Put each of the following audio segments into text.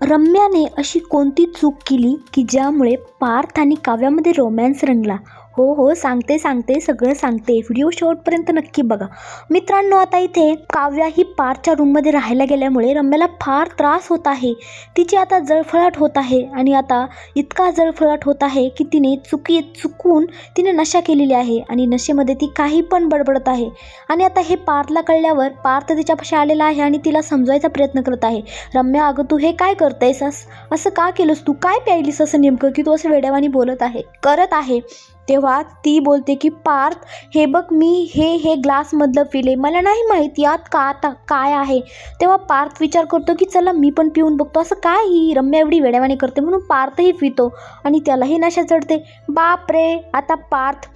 रम्याने अशी कोणती चूक केली की ज्यामुळे पार्थ आणि काव्यामध्ये रोमॅन्स रंगला? हो हो सांगते सांगते सगळं सांगते. व्हिडिओ शेवटपर्यंत नक्की बघा. मित्रांनो आता इथे काव्या ही पार्थच्या रूममध्ये राहायला गेल्यामुळे रम्याला फार त्रास होत आहे. तिची आता जळफळाट होत आहे आणि आता इतका जळफळाट होत आहे की तिने चुकी चुकून तिने नशा केलेली आहे आणि नशेमध्ये ती काही पण बडबडत आहे. आणि आता हे पार्थला कळल्यावर पार्थ तिच्यापाशी आलेला आहे आणि तिला समजवायचा प्रयत्न करत आहे. रम्या अगं तू हे काय करतेस अस असं का केलंस? तू काय प्यायलीस असं नेमकं की तू असं वेड्यावानी बोलत आहे करत आहे? तेव्हा ती बोलते की पार्थ हे बघ मी हे हे ग्लासमधलं पिले मला नाही माहीत यात का आता काय आहे. तेव्हा पार्थ विचार करतो की चला मी पण पिऊन बघतो. असं काय ही रम्या एवढी वेड्यावाने करते म्हणून पार्थही पितो आणि त्यालाही नशा चढते. बाप रे आता पार्थ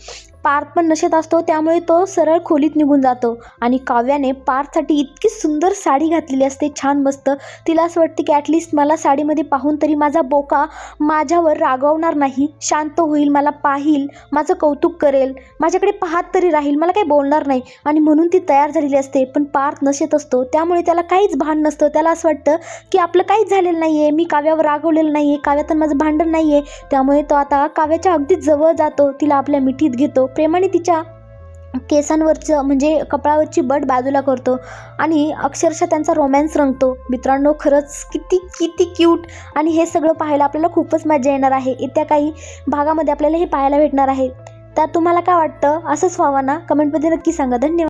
पार्थ पण नशेत असतो त्यामुळे तो सरळ खोलीत निघून जातो. आणि काव्याने पार्थसाठी इतकी सुंदर साडी घातलेली असते छान मस्त. तिला असं वाटते की ॲटलिस्ट मला साडीमध्ये पाहून तरी माझा बोका माझ्यावर रागवणार नाही. शांत होईल मला पाहील माझं कौतुक करेल. माझ्याकडे पाहत तरी राहील मला काही बोलणार नाही. आणि म्हणून ती तयार झालेली असते पण पार्थ नशेत असतो. त्यामुळे त्याला काहीच भान नसतं. त्याला असं वाटतं की आपलं काहीच झालेलं नाही आहे मी काव्यावर रागवलेलं नाही आहे काव्यात माझं भांडण नाही आहे त्यामुळे तो आता काव्याच्या अगदी जवळ जातो. तिला आपल्या मिठीत घेतो. प्रेमाने तिच्या केसांवरचं म्हणजे कपाळावरची बट बाजूला करतो आणि अक्षरशः त्यांचा रोमॅन्स रंगतो. मित्रांनो खरंच किती किती क्यूट आणि हे सगळं पाहायला आपल्याला खूपच मजा येणार आहे. येत्या काही भागामध्ये आपल्याला हे पाहायला भेटणार आहे. तर तुम्हाला काय वाटतं? असंच व्हावं ना? कमेंटमध्ये नक्की सांगा. धन्यवाद.